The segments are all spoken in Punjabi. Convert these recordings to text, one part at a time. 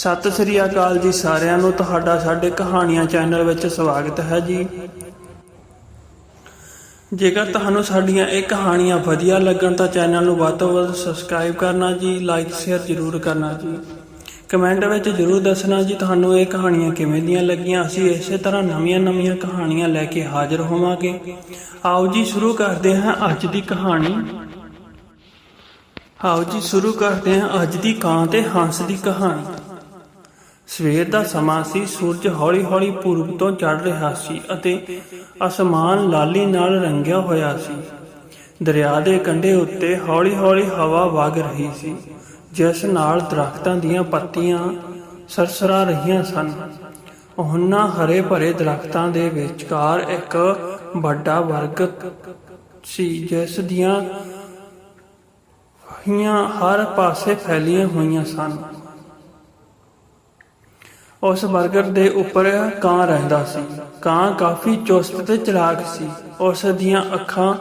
ਸਤਿ ਸ੍ਰੀ ਅਕਾਲ ਜੀ ਸਾਰਿਆਂ ਨੂੰ। ਤੁਹਾਡਾ ਸਾਡੇ ਕਹਾਣੀਆਂ ਚੈਨਲ ਵਿੱਚ ਸਵਾਗਤ ਹੈ ਜੀ। ਜੇਕਰ ਤੁਹਾਨੂੰ ਸਾਡੀਆਂ ਇਹ ਕਹਾਣੀਆਂ ਵਧੀਆ ਲੱਗਣ ਤਾਂ ਚੈਨਲ ਨੂੰ ਵੱਧ ਤੋਂ ਵੱਧ ਸਬਸਕ੍ਰਾਈਬ ਕਰਨਾ ਜੀ, ਲਾਈਕ, ਸ਼ੇਅਰ ਜ਼ਰੂਰ ਕਰਨਾ ਜੀ। ਕਮੈਂਟ ਵਿੱਚ ਜ਼ਰੂਰ ਦੱਸਣਾ ਜੀ, ਤੁਹਾਨੂੰ ਇਹ ਕਹਾਣੀਆਂ ਕਿਵੇਂ ਦੀਆਂ ਲੱਗੀਆਂ। ਅਸੀਂ ਇਸੇ ਤਰ੍ਹਾਂ ਨਵੀਆਂ-ਨਵੀਆਂ ਕਹਾਣੀਆਂ ਲੈ ਕੇ ਹਾਜ਼ਰ ਹੋਵਾਂਗੇ। ਆਓ ਜੀ, ਸ਼ੁਰੂ ਕਰਦੇ ਹਾਂ ਅੱਜ ਦੀ ਕਹਾਣੀ। ਆਓ ਜੀ, ਸ਼ੁਰੂ ਕਰਦੇ ਹਾਂ ਅੱਜ ਦੀ ਕਾਂ ਤੇ ਹੰਸ ਦੀ ਕਹਾਣੀ। ਸਵੇਰ ਦਾ ਸਮਾਂ ਸੀ, ਸੂਰਜ ਹੌਲੀ-ਹੌਲੀ ਪੂਰਬ ਤੋਂ ਚੜ ਰਿਹਾ ਸੀ ਅਤੇ ਅਸਮਾਨ ਲਾਲੀ ਨਾਲ ਰੰਗਿਆ ਹੋਇਆ ਸੀ। ਦਰਿਆ ਦੇ ਕੰਢੇ ਉੱਤੇ ਹੌਲੀ-ਹੌਲੀ ਹਵਾ ਵਗ ਰਹੀ ਸੀ, ਜਿਸ ਨਾਲ ਦਰਖਤਾਂ ਦੀਆਂ ਪੱਤੀਆਂ ਸਰਸਰਾ ਰਹੀਆਂ ਸਨ। ਉਹਨਾਂ ਹਰੇ ਭਰੇ ਦਰਖਤਾਂ ਦੇ ਵਿਚਕਾਰ ਇੱਕ ਵੱਡਾ ਵਰਗ ਸੀ, ਜਿਸ ਦੀਆਂ ਫਹੀਆਂ ਹਰ ਪਾਸੇ ਫੈਲੀਆਂ ਹੋਈਆਂ ਸਨ। ਉਸ ਬਰਗਰ ਦੇ ਉੱਪਰ ਕਾਂ ਰਹਿੰਦਾ ਸੀ। ਕਾਂ ਕਾਫੀ ਚੁਸਤ ਤੇ ਚਲਾਕ ਸੀ। ਉਸ ਦੀਆਂ ਅੱਖਾਂ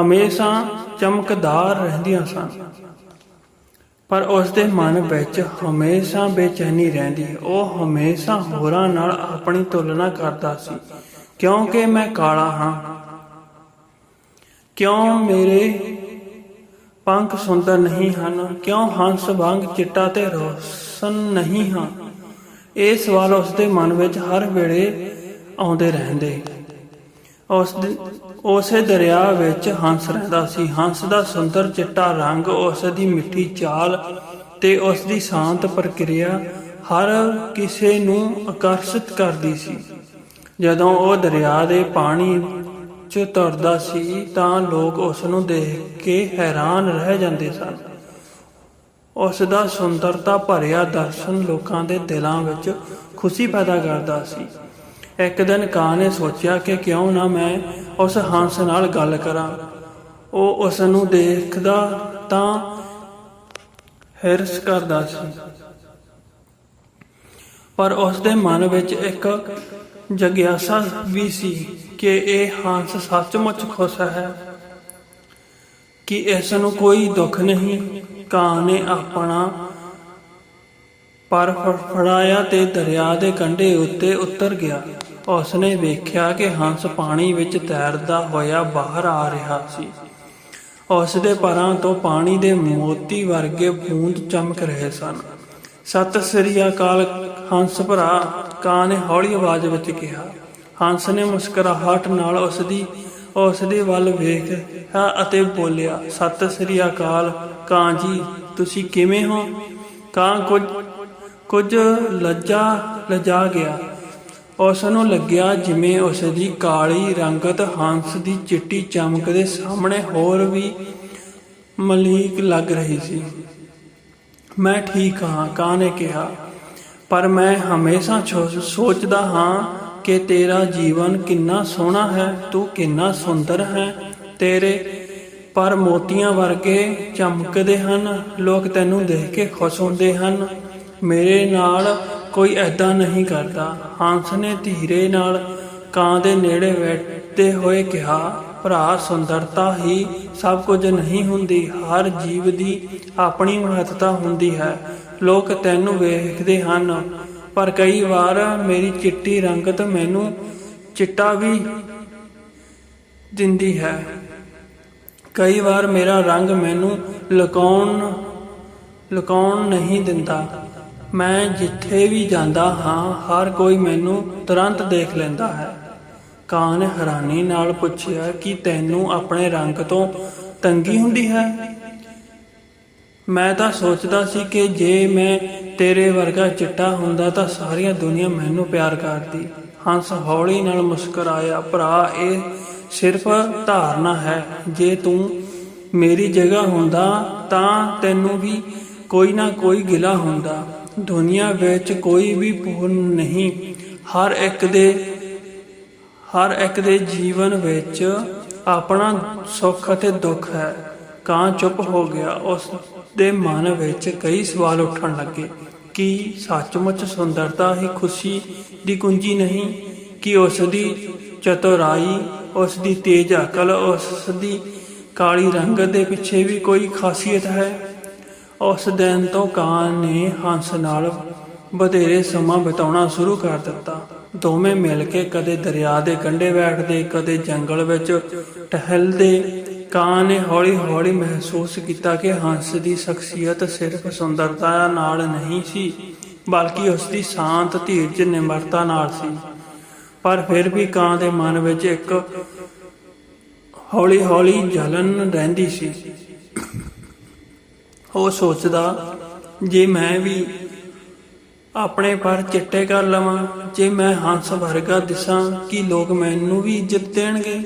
ਹਮੇਸ਼ਾ ਚਮਕਦਾਰ ਰਹਿੰਦੀਆਂ ਸਨ। ਪਰ ਉਸ ਦੇ ਮਨ ਵਿੱਚ ਹਮੇਸ਼ਾ ਬੇਚੈਨੀ ਰਹਿੰਦੀ। ਉਹ ਹਮੇਸ਼ਾ ਹੋਰਾਂ ਨਾਲ ਆਪਣੀ ਤੁਲਨਾ ਕਰਦਾ ਸੀ। ਕਿਉਂਕਿ ਮੈਂ ਕਾਲਾ ਹਾਂ। ਕਿਉਂ ਮੇਰੇ ਪੰਖ ਸੁੰਦਰ ਨਹੀਂ ਹਨ? ਕਿਉਂ ਹੰਸ ਵਾਂਗ ਚਿੱਟਾ ਤੇ ਰੋਸ਼ਨ ਨਹੀਂ ਹਾਂ? ਇਹ ਸਵਾਲ ਉਸ ਦੇ ਮਨ ਵਿੱਚ ਹਰ ਵੇਲੇ ਆਉਂਦੇ ਰਹਿੰਦੇ। ਉਸ ਉਸੇ ਦਰਿਆ ਵਿੱਚ ਹੰਸ ਰਹਿੰਦਾ ਸੀ। ਹੰਸ ਦਾ ਸੁੰਦਰ ਚਿੱਟਾ ਰੰਗ ਉਸ ਦੀ ਮਿੱਠੀ ਚਾਲ ਤੇ ਉਸ ਦੀ ਸ਼ਾਂਤ ਪ੍ਰਕਿਰਿਆ ਹਰ ਕਿਸੇ ਨੂੰ ਆਕਰਸ਼ਿਤ ਕਰਦੀ ਸੀ। ਜਦੋਂ ਉਹ ਦਰਿਆ ਦੇ ਪਾਣੀ 'ਚ ਤੁਰਦਾ ਸੀ ਤਾਂ ਲੋਕ ਉਸ ਨੂੰ ਦੇਖ ਕੇ ਹੈਰਾਨ ਰਹਿ ਜਾਂਦੇ ਸਨ। ਉਸ ਦਾ ਸੁੰਦਰਤਾ ਭਰਿਆ ਦਰਸ਼ਨ ਲੋਕਾਂ ਦੇ ਦਿਲਾਂ ਵਿੱਚ ਖੁਸ਼ੀ ਪੈਦਾ ਕਰਦਾ ਸੀ। ਇੱਕ ਦਿਨ ਕਾਂ ਨੇ ਸੋਚਿਆ ਕਿ ਕਿਉਂ ਨਾ ਮੈਂ ਉਸ ਹੰਸ ਨਾਲ ਗੱਲ ਕਰਾਂ। ਉਹ ਉਸ ਨੂੰ ਦੇਖਦਾ ਤਾਂ ਹਿਰਸ ਕਰਦਾ ਸੀ। ਪਰ ਉਸ ਦੇ ਮਨ ਵਿੱਚ ਇੱਕ ਜਗਿਆਸਾ ਵੀ ਸੀ ਕਿ ਇਹ ਹੰਸ ਸੱਚਮੁੱਚ ਖੁਸ਼ ਹੈ ਕਿ ਇਸ ਨੂੰ ਕੋਈ ਦੁੱਖ ਨਹੀਂ। ਕਾਂ ਨੇ ਆਪਣਾ ਪਰ ਫੜਫੜਾਇਆ ਤੇ ਦਰਿਆ ਦੇ ਕੰਢੇ ਉੱਤੇ ਉਤਰ ਗਿਆ। ਉਸ ਵੇਖਿਆ ਕਿ ਹੰਸ ਪਾਣੀ ਵਿੱਚ ਤੈਰਦਾ ਹੋਇਆ ਬਾਹਰ ਆ ਰਿਹਾ ਸੀ। ਉਸ ਦੇ ਪਰਾਂ ਤੋਂ ਪਾਣੀ ਦੇ ਮੋਤੀ ਵਰਗੇ ਬੂੰਦ ਚਮਕ ਰਹੇ ਸਨ। ਸਤਿ ਸ੍ਰੀ ਅਕਾਲ ਹੰਸ ਭਰਾ ਕਾਂ ਨੇ ਹੌਲੀ ਆਵਾਜ਼ ਵਿੱਚ ਕਿਹਾ। ਹੰਸ ਨੇ ਮੁਸਕਰਾਹਟ ਨਾਲ ਉਸ ਦੀ ਉਸ ਦੇ ਵੱਲ ਵੇਖ ਅਤੇ ਬੋਲਿਆ, ਸਤਿ ਸ੍ਰੀ ਅਕਾਲ, ਕਾਂ ਜੀ, ਤੁਸੀਂ ਕਿਵੇਂ ਹੋ? ਕਾਂ ਕੁਝ ਕੁਝ ਲੱਜਾ, ਲਜਾ ਗਿਆ। ਉਸ ਨੂੰ ਲੱਗਿਆ ਜਿਵੇਂ ਉਸ ਦੀ ਕਾਲੀ ਰੰਗਤ ਹੰਸ ਦੀ ਚਿੱਟੀ ਚਮਕ ਦੇ ਸਾਹਮਣੇ ਹੋਰ ਵੀ ਮਲੀਕ ਲੱਗ ਰਹੀ ਸੀ। ਮੈਂ ਠੀਕ ਹਾਂ, ਕਾਂ ਨੇ ਕਿਹਾ, ਪਰ ਮੈਂ ਹਮੇਸ਼ਾ ਛੋ- ਸੋਚਦਾ ਹਾਂ ਕਿ ਤੇਰਾ ਜੀਵਨ ਕਿੰਨਾ ਸੋਹਣਾ ਹੈ, ਤੂੰ ਕਿੰਨਾ ਸੁੰਦਰ ਹੈ। ਤੇਰੇ ਪਰ ਮੋਤੀਆਂ ਵਰਗੇ ਚਮਕਦੇ ਹਨ, ਲੋਕ ਤੈਨੂੰ ਦੇਖ ਕੇ ਖੁਸ਼ ਹੁੰਦੇ ਹਨ। ਮੇਰੇ ਨਾਲ ਕੋਈ ਐਦਾਂ ਨਹੀਂ ਕਰਦਾ। ਹੰਸ ਨੇ ਧੀਰੇ ਨਾਲ ਕਾਂ ਦੇ ਨੇੜੇ ਬੈਠਦੇ ਹੋਏ ਕਿਹਾ, ਭਰਾ, ਸੁੰਦਰਤਾ ਹੀ ਸਭ ਕੁਝ ਨਹੀਂ ਹੁੰਦੀ। ਹਰ ਜੀਵ ਦੀ ਆਪਣੀ ਮਹੱਤਤਾ ਹੁੰਦੀ ਹੈ। ਲੋਕ ਤੈਨੂੰ ਵੇਖਦੇ ਹਨ। ਪਰ ਕਈ ਵਾਰ ਮੇਰੀ ਚਿੱਟੀ ਰੰਗਤ ਮੈਨੂੰ ਚਿੱਟਾ ਵੀ ਦਿੰਦੀ ਹੈ। ਕਈ ਵਾਰ ਮੇਰਾ ਰੰਗ ਮੈਨੂੰ ਲੁਕਾਉਣ ਲੁਕਾਉਣ ਨਹੀਂ ਦਿੰਦਾ। ਮੈਂ ਜਿੱਥੇ ਵੀ ਜਾਂਦਾ ਹਾਂ, ਹਰ ਕੋਈ ਮੈਨੂੰ ਤੁਰੰਤ ਦੇਖ ਲੈਂਦਾ ਹੈ। ਕਾਂ ਨੇ ਹੈਰਾਨੀ ਨਾਲ ਪੁੱਛਿਆ ਕਿ ਤੈਨੂੰ ਆਪਣੇ ਰੰਗ ਤੋਂ ਤੰਗੀ ਹੁੰਦੀ ਹੈ? ਮੈਂ ਤਾਂ ਸੋਚਦਾ ਸੀ ਕਿ ਜੇ ਮੈਂ ਤੇਰੇ ਵਰਗਾ ਚਿੱਟਾ ਹੁੰਦਾ ਤਾਂ ਸਾਰੀਆਂ ਦੁਨੀਆ ਮੈਨੂੰ ਪਿਆਰ ਕਰਦੀ। ਹੰਸ ਹੌਲੀ ਨਾਲ ਮੁਸਕਰਾਇਆ, ਭਰਾ, ਇਹ ਸਿਰਫ ਧਾਰਨਾ ਹੈ। ਜੇ ਤੂੰ ਮੇਰੀ ਜਗ੍ਹਾ ਹੁੰਦਾ ਤਾਂ ਤੈਨੂੰ ਵੀ ਕੋਈ ਨਾ ਕੋਈ ਗਿਲਾ ਹੁੰਦਾ। ਦੁਨੀਆ ਵਿੱਚ ਕੋਈ ਵੀ ਪੂਰਨ ਨਹੀਂ। ਹਰ ਇੱਕ ਦੇ, ਹਰ ਇੱਕ ਦੇ ਜੀਵਨ ਵਿੱਚ ਆਪਣਾ ਸੁੱਖ ਅਤੇ ਦੁੱਖ ਹੈ। ਕਾਂ ਚੁੱਪ ਹੋ ਗਿਆ ਉਸ ਦੇ ਮਨ ਵਿੱਚ ਕਈ ਸਵਾਲ ਉੱਠਣ ਲੱਗੇ। ਕਿ ਸੱਚਮੁੱਚ ਸੁੰਦਰਤਾ ਹੀ ਖੁਸ਼ੀ ਦੀ ਕੁੰਜੀ ਨਹੀਂ? ਕਿ ਉਸ ਦੀ ਚਤੁਰਾਈ ਉਸ ਦੀ ਤੇਜ ਅਕਲ ਉਸ ਦੀ ਕਾਲੀ ਰੰਗਤ ਦੇ ਪਿੱਛੇ ਵੀ ਕੋਈ ਖਾਸੀਅਤ ਹੈ? ਉਸ ਦਿਨ ਤੋਂ ਕਾਂ ਨੇ ਹੰਸ ਨਾਲ ਬਧੇਰੇ ਸਮਾਂ ਬਿਤਾਉਣਾ ਸ਼ੁਰੂ ਕਰ ਦਿੱਤਾ। ਦੋਵੇਂ ਮਿਲ ਕੇ ਕਦੇ ਦਰਿਆ ਦੇ ਕੰਢੇ ਬੈਠਦੇ, ਕਦੇ ਜੰਗਲ ਵਿੱਚ ਟਹਿਲਦੇ ਕਾਂ ਨੇ ਹੌਲੀ-ਹੌਲੀ ਮਹਿਸੂਸ ਕੀਤਾ ਕਿ ਹੰਸ ਦੀ ਸ਼ਖਸੀਅਤ ਸਿਰਫ ਸੁੰਦਰਤਾ ਨਾਲ ਨਹੀਂ ਸੀ, ਬਲਕਿ ਉਸ ਦੀ ਸ਼ਾਂਤ, ਧੀਰਜ, ਨਿਮਰਤਾ ਨਾਲ ਸੀ। ਪਰ ਫਿਰ ਵੀ ਕਾਂ ਦੇ ਮਨ ਵਿੱਚ ਇੱਕ ਹੌਲੀ-ਹੌਲੀ ਜਲਨ ਰਹਿੰਦੀ ਸੀ। ਉਹ ਸੋਚਦਾ, ਜੇ ਮੈਂ ਵੀ ਆਪਣੇ ਪਰ ਚਿੱਟੇ ਕਰ ਲਵਾਂ, ਜੇ ਮੈਂ ਹੰਸ ਵਰਗਾ ਦਿਸਾਂ, ਕਿ ਲੋਕ ਮੈਨੂੰ ਵੀ ਇੱਜ਼ਤ ਦੇਣਗੇ?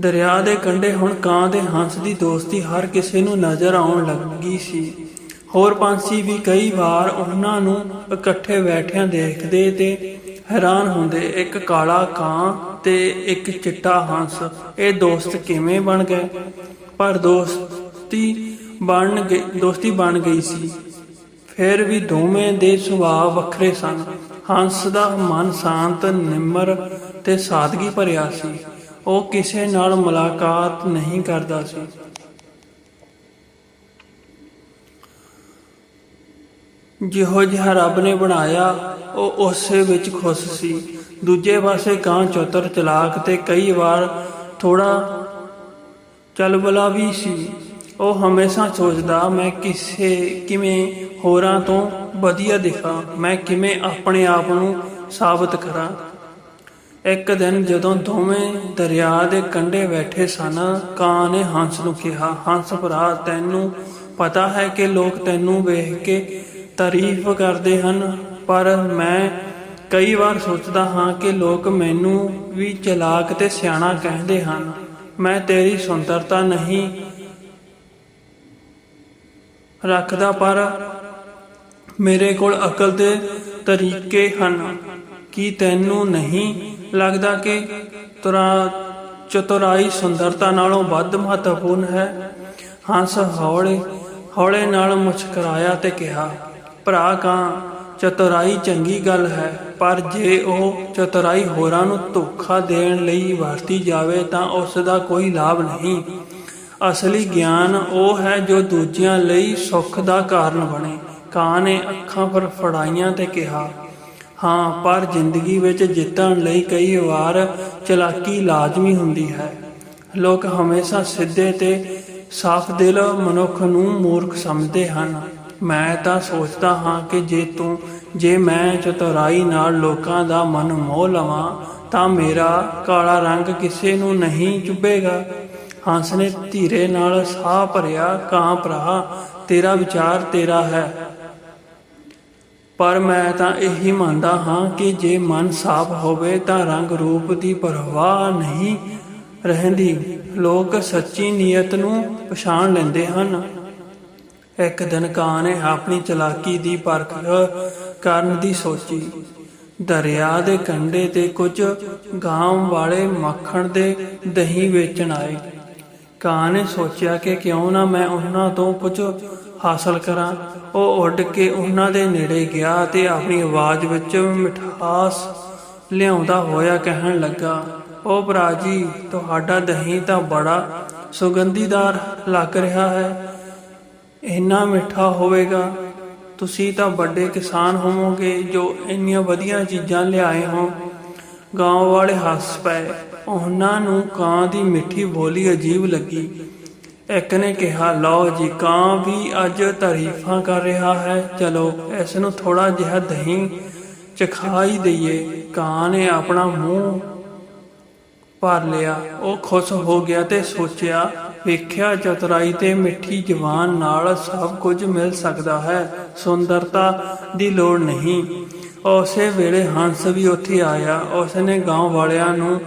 ਦਰਿਆ ਦੇ ਕੰਢੇ ਹੁਣ ਕਾਂ ਦੇ ਹੰਸ ਦੀ ਦੋਸਤੀ ਹਰ ਕਿਸੇ ਨੂੰ ਨਜ਼ਰ ਆਉਣ ਲੱਗੀ ਸੀ। ਹੋਰ ਪੰਛੀ ਵੀ ਕਈ ਵਾਰ ਉਹਨਾਂ ਨੂੰ ਇਕੱਠੇ ਬੈਠਿਆਂ ਦੇਖਦੇ ਤੇ ਹੈਰਾਨ ਹੁੰਦੇ, ਇੱਕ ਕਾਲਾ ਕਾਂ ਤੇ ਇੱਕ ਚਿੱਟਾ ਹੰਸ, ਇਹ ਦੋਸਤ ਕਿਵੇਂ ਬਣ ਗਏ? ਪਰ ਦੋਸਤੀ ਬਣ ਗਈ ਦੋਸਤੀ ਬਣ ਗਈ ਸੀ। ਫਿਰ ਵੀ ਦੋਵੇਂ ਦੇ ਸੁਭਾਅ ਵੱਖਰੇ ਸਨ। ਹੰਸ ਦਾ ਮਨ ਸ਼ਾਂਤ, ਨਿਮਰ ਤੇ ਸਾਦਗੀ ਭਰਿਆ ਸੀ। ਉਹ ਕਿਸੇ ਨਾਲ ਮੁਲਾਕਾਤ ਨਹੀਂ ਕਰਦਾ ਸੀ। ਜਿਹੋ ਜਿਹਾ ਰੱਬ ਨੇ ਬਣਾਇਆ, ਉਹ ਉਸੇ ਵਿੱਚ ਖੁਸ਼ ਸੀ। ਦੂਜੇ ਪਾਸੇ ਕਾਂ ਚਤੁਰ ਚਲਾਕ ਤੇ ਕਈ ਵਾਰ ਥੋੜਾ ਚਲਬਲਾ ਵੀ ਸੀ। ਉਹ ਹਮੇਸ਼ਾ ਸੋਚਦਾ, ਮੈਂ ਕਿਸੇ ਕਿਵੇਂ ਹੋਰਾਂ ਤੋਂ ਵਧੀਆ ਦਿਖਾਂ? ਮੈਂ ਕਿਵੇਂ ਆਪਣੇ ਆਪ ਨੂੰ ਸਾਬਤ ਕਰਾਂ? ਇੱਕ ਦਿਨ ਜਦੋਂ ਦੋਵੇਂ ਦਰਿਆ ਦੇ ਕੰਢੇ ਬੈਠੇ ਸਨ, ਕਾਂ ਨੇ ਹੰਸ ਨੂੰ ਕਿਹਾ, ਹੰਸ ਭਰਾ, ਤੈਨੂੰ ਪਤਾ ਹੈ ਕਿ ਲੋਕ ਤੈਨੂੰ ਵੇਖ ਕੇ ਤਾਰੀਫ ਕਰਦੇ ਹਨ, ਪਰ ਮੈਂ ਕਈ ਵਾਰ ਸੋਚਦਾ ਹਾਂ ਕਿ ਲੋਕ ਮੈਨੂੰ ਵੀ ਚਲਾਕ ਤੇ ਸਿਆਣਾ ਕਹਿੰਦੇ ਹਨ। ਮੈਂ ਤੇਰੀ ਸੁੰਦਰਤਾ ਨਹੀਂ ਰੱਖਦਾ, ਪਰ ਮੇਰੇ ਕੋਲ ਅਕਲ ਦੇ ਤਰੀਕੇ ਹਨ ਕੀ ਤੈਨੂੰ ਨਹੀਂ ਲੱਗਦਾ ਕਿ ਤੁਰਾ ਚਤੁਰਾਈ ਸੁੰਦਰਤਾ ਨਾਲੋਂ ਵੱਧ ਮਹੱਤਵਪੂਰਨ ਹੈ। ਹੰਸ ਹੌਲੇ ਹੌਲੇ ਨਾਲ ਮੁਸਕਰਾਇਆ ਤੇ ਕਿਹਾ, ਭਰਾ ਕਾਂ, ਚਤੁਰਾਈ ਚੰਗੀ ਗੱਲ ਹੈ, ਪਰ ਜੇ ਉਹ ਚਤੁਰਾਈ ਹੋਰਾਂ ਨੂੰ ਧੋਖਾ ਦੇਣ ਲਈ ਵਰਤੀ ਜਾਵੇ ਤਾਂ ਉਸ ਦਾ ਕੋਈ ਲਾਭ ਨਹੀਂ। ਅਸਲੀ ਗਿਆਨ ਉਹ ਹੈ ਜੋ ਦੂਜਿਆਂ ਲਈ ਸੁੱਖ ਦਾ ਕਾਰਨ ਬਣੇ। ਕਾਂ ਨੇ ਅੱਖਾਂ ਪਰ ਫੜਾਈਆਂ ਤੇ ਕਿਹਾ ਹਾਂ, ਪਰ ਜ਼ਿੰਦਗੀ ਵਿੱਚ ਜਿੱਤਣ ਲਈ ਕਈ ਵਾਰ ਚਲਾਕੀ ਲਾਜ਼ਮੀ ਹੁੰਦੀ ਹੈ। ਲੋਕ ਹਮੇਸ਼ਾ ਸਿੱਧੇ ਤੇ ਸਾਫ਼ ਦਿਲ ਮਨੁੱਖ ਨੂੰ ਮੂਰਖ ਸਮਝਦੇ ਹਨ। ਮੈਂ ਤਾਂ ਸੋਚਦਾ ਹਾਂ ਕਿ ਜੇ ਤੂੰ, ਜੇ ਮੈਂ ਚਤੁਰਾਈ ਨਾਲ ਲੋਕਾਂ ਦਾ ਮਨ ਮੋਹ ਲਵਾਂ, ਤਾਂ ਮੇਰਾ ਕਾਲਾ ਰੰਗ ਕਿਸੇ ਨੂੰ ਨਹੀਂ ਚੁੱਭੇਗਾ। ਹੰਸ ਨੇ ਧੀਰੇ ਨਾਲ ਸਾਹ ਭਰਿਆ, ਕਾਂ ਭਰਾ, ਤੇਰਾ ਵਿਚਾਰ ਤੇਰਾ ਹੈ। ਪਰ ਮੈਂ ਤਾਂ ਇਹੀ ਮੰਨਦਾ ਹਾਂ ਕਿ ਜੇ ਮਨ ਸਾਫ਼ ਹੋਵੇ ਤਾਂ ਰੰਗ ਰੂਪ ਦੀ ਪਰਵਾਹ ਨਹੀਂ ਰਹਿੰਦੀ। ਲੋਕ ਸੱਚੀ ਨੀਅਤ ਨੂੰ ਪਛਾਣ ਲੈਂਦੇ ਹਨ। ਇੱਕ ਦਿਨ ਕਾਂ ਨੇ ਆਪਣੀ ਚਲਾਕੀ ਦੀ ਪਰਖ ਕਰਨ ਦੀ ਸੋਚੀ। ਦਰਿਆ ਦੇ ਕੰਢੇ ਤੇ ਕੁਝ ਗਾਂਵ ਵਾਲੇ ਮੱਖਣ ਦੇ ਦਹੀਂ ਵੇਚਣ ਆਏ। ਕਾਂ ਨੇ ਸੋਚਿਆ ਕਿ ਕਿਉਂ ਨਾ ਮੈਂ ਉਹਨਾਂ ਤੋਂ ਕੁਝ ਹਾਸਲ ਕਰਾਂ। ਉਹ ਉੱਡ ਕੇ ਉਹਨਾਂ ਦੇ ਨੇੜੇ ਗਿਆ ਤੇ ਆਪਣੀ ਆਵਾਜ਼ ਵਿੱਚ ਮਿਠਾਸ ਲਿਆਉਂਦਾ ਹੋਇਆ ਕਹਿਣ ਲੱਗਾ, ਉਹ ਭਰਾ ਜੀ, ਤੁਹਾਡਾ ਦਹੀਂ ਤਾਂ ਬੜਾ ਸੁਗੰਧੀਦਾਰ ਲੱਗ ਰਿਹਾ ਹੈ। ਇੰਨਾ ਮਿੱਠਾ ਹੋਵੇਗਾ। ਤੁਸੀਂ ਤਾਂ ਵੱਡੇ ਕਿਸਾਨ ਹੋਵੋਗੇ ਜੋ ਇੰਨੀਆਂ ਵਧੀਆ ਚੀਜ਼ਾਂ ਲਿਆਏ ਹੋ ਗਾਂਵ ਵਾਲੇ ਹੱਸ ਪਏ। ਉਹਨਾਂ ਨੂੰ ਕਾਂ ਦੀ ਮਿੱਠੀ ਬੋਲੀ ਅਜੀਬ ਲੱਗੀ। ਇੱਕ ਨੇ ਕਿਹਾ, ਲਓ ਜੀ, ਕਾਂ ਵੀ ਅੱਜ ਤਾਰੀਫਾਂ ਕਰ ਰਿਹਾ ਹੈ। ਚਲੋ, ਇਸ ਨੂੰ ਥੋੜਾ ਜਿਹਾ ਦਹੀਂ ਚਖਾਈ ਦਈਏ। ਕਾਂ ਨੇ ਆਪਣਾ ਮੂੰਹ ਭਰ ਲਿਆ। ਉਹ ਖੁਸ਼ ਹੋ ਗਿਆ ਤੇ ਸੋਚਿਆ, ਵੇਖਿਆ ਚਤੁਰਾਈ ਤੇ ਮਿੱਠੀ ਜ਼ੁਬਾਨ ਨਾਲ ਸਭ ਕੁਝ ਮਿਲ ਸਕਦਾ ਹੈ। ਸੁੰਦਰਤਾ ਦੀ ਲੋੜ ਨਹੀਂ। ਉਸੇ ਵੇਲੇ ਹੰਸ ਵੀ ਉੱਥੇ ਆਇਆ। ਉਸਨੇ ਗਾਂਵ ਵਾਲਿਆਂ ਨੂੰ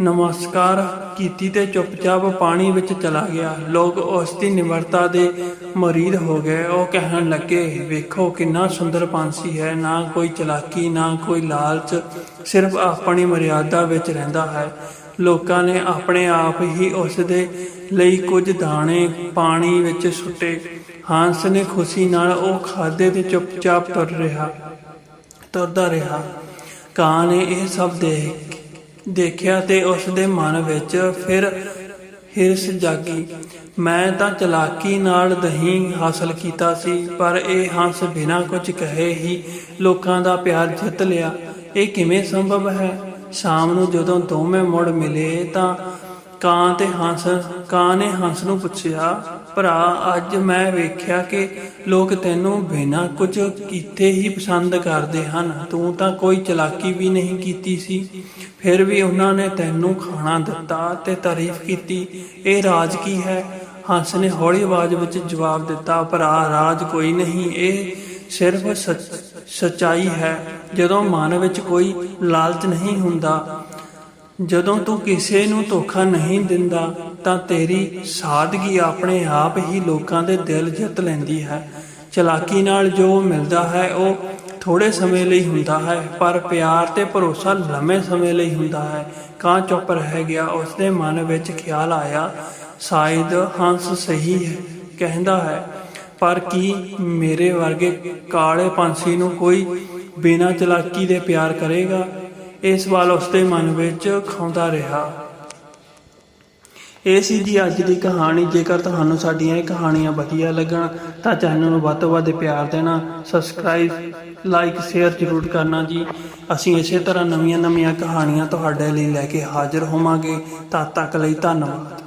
ਨਮਸਕਾਰ ਕੀਤੀ ਤੇ ਚੁੱਪਚਾਪ ਪਾਣੀ ਵਿੱਚ ਚਲਾ ਗਿਆ। ਲੋਕ ਉਸ ਦੀ ਨਿਮਰਤਾ ਦੇ ਮਰੀਦ ਹੋ ਗਏ। ਉਹ ਕਹਿਣ ਲੱਗੇ, ਵੇਖੋ ਕਿੰਨਾ ਸੁੰਦਰ ਪੰਛੀ ਹੈ। ਨਾ ਕੋਈ ਚਲਾਕੀ, ਨਾ ਕੋਈ ਲਾਲਚ, ਸਿਰਫ ਆਪਣੀ ਮਰਿਆਦਾ ਵਿੱਚ ਰਹਿੰਦਾ ਹੈ। ਲੋਕਾਂ ਨੇ ਆਪਣੇ ਆਪ ਹੀ ਉਸ ਦੇ ਲਈ ਕੁਝ ਦਾਣੇ ਪਾਣੀ ਵਿੱਚ ਸੁੱਟੇ। ਹੰਸ ਨੇ ਖੁਸ਼ੀ ਨਾਲ ਉਹ ਖਾਦੇ ਤੇ ਚੁੱਪਚਾਪ ਤੁਰ ਰਿਹਾ, ਤੁਰਦਾ ਰਿਹਾ। ਕਾਂ ਨੇ ਇਹ ਸਭ ਦੇਖ ਦੇਖਿਆ ਤੇ ਉਸ ਦੇ ਮਨ ਵਿੱਚ ਫਿਰ ਹਿਰਸ ਜਾਗੀ। ਮੈਂ ਤਾਂ ਚਲਾਕੀ ਨਾਲ ਦਹੀਂ ਹਾਸਲ ਕੀਤਾ ਸੀ, ਪਰ ਇਹ ਹੰਸ ਬਿਨਾਂ ਕੁਝ ਕਹੇ ਹੀ ਲੋਕਾਂ ਦਾ ਪਿਆਰ ਜਿੱਤ ਲਿਆ। ਇਹ ਕਿਵੇਂ ਸੰਭਵ ਹੈ? ਸ਼ਾਮ ਨੂੰ ਜਦੋਂ ਦੋਵੇਂ ਮੁੜ ਮਿਲੇ ਤਾਂ ਕਾਂ ਤੇ ਹੰਸ, ਕਾਂ ਨੇ ਹੰਸ ਨੂੰ ਪੁੱਛਿਆ ਭਰਾ, ਅੱਜ ਮੈਂ ਵੇਖਿਆ ਕਿ ਲੋਕ ਤੈਨੂੰ ਬਿਨਾਂ ਕੁਝ ਕੀਤੇ ਹੀ ਪਸੰਦ ਕਰਦੇ ਹਨ। ਤੂੰ ਤਾਂ ਕੋਈ ਚਲਾਕੀ ਵੀ ਨਹੀਂ ਕੀਤੀ ਸੀ। ਫਿਰ ਵੀ ਉਹਨਾਂ ਨੇ ਤੈਨੂੰ ਖਾਣਾ ਦਿੱਤਾ ਤੇ ਤਾਰੀਫ ਕੀਤੀ। ਇਹ ਰਾਜ ਕੀ ਹੈ? ਹੰਸ ਨੇ ਹੌਲੀ ਆਵਾਜ਼ ਵਿੱਚ ਜਵਾਬ ਦਿੱਤਾ, ਭਰਾ, ਰਾਜ ਕੋਈ ਨਹੀਂ। ਇਹ ਸਿਰਫ ਸੱਚ- ਸੱਚਾਈ ਹੈ। ਜਦੋਂ ਮਨ ਵਿੱਚ ਕੋਈ ਲਾਲਚ ਨਹੀਂ ਹੁੰਦਾ ਜਦੋਂ ਤੂੰ ਕਿਸੇ ਨੂੰ ਧੋਖਾ ਨਹੀਂ ਦਿੰਦਾ, ਤਾਂ ਤੇਰੀ ਸਾਦਗੀ ਆਪਣੇ ਆਪ ਹੀ ਲੋਕਾਂ ਦੇ ਦਿਲ ਜਿੱਤ ਲੈਂਦੀ ਹੈ। ਚਲਾਕੀ ਨਾਲ ਜੋ ਮਿਲਦਾ ਹੈ, ਉਹ ਥੋੜੇ ਸਮੇਂ ਲਈ ਹੁੰਦਾ ਹੈ, ਪਰ ਪਿਆਰ ਤੇ ਭਰੋਸਾ ਲੰਮੇ ਸਮੇਂ ਲਈ ਹੁੰਦਾ ਹੈ। ਕਾਂ ਚੁੱਪ ਰਹਿ ਗਿਆ, ਉਸਦੇ ਮਨ ਵਿੱਚ ਖਿਆਲ ਆਇਆ, ਸ਼ਾਇਦ ਹੰਸ ਸਹੀ ਹੈ, ਕਹਿੰਦਾ ਹੈ। ਪਰ ਕੀ ਮੇਰੇ ਵਰਗੇ ਕਾਲੇ ਪੰਛੀ ਨੂੰ ਕੋਈ ਬਿਨਾਂ ਚਲਾਕੀ ਦੇ ਪਿਆਰ ਕਰੇਗਾ? ਇਹ ਸਵਾਲ ਉਸਦੇ ਮਨ ਵਿੱਚ ਖਾਉਂਦਾ ਰਿਹਾ। ਇਹ ਸੀ ਜੀ ਅੱਜ ਦੀ ਕਹਾਣੀ। ਜੇਕਰ ਤੁਹਾਨੂੰ ਸਾਡੀਆਂ ਇਹ ਕਹਾਣੀਆਂ ਵਧੀਆ ਲੱਗਣ, ਤਾਂ ਚੈਨਲ ਨੂੰ ਵੱਧ ਤੋਂ ਵੱਧ ਪਿਆਰ ਦੇਣਾ ਸਬਸਕ੍ਰਾਈਬ ਲਾਈਕ ਸ਼ੇਅਰ ਜ਼ਰੂਰ ਕਰਨਾ ਜੀ। ਅਸੀਂ ਇਸੇ ਤਰ੍ਹਾਂ ਨਵੀਆਂ-ਨਵੀਆਂ ਕਹਾਣੀਆਂ ਤੁਹਾਡੇ ਲਈ ਲੈ ਕੇ ਹਾਜ਼ਰ ਹੋਵਾਂਗੇ। ਤਦ ਤੱਕ ਲਈ ਧੰਨਵਾਦ।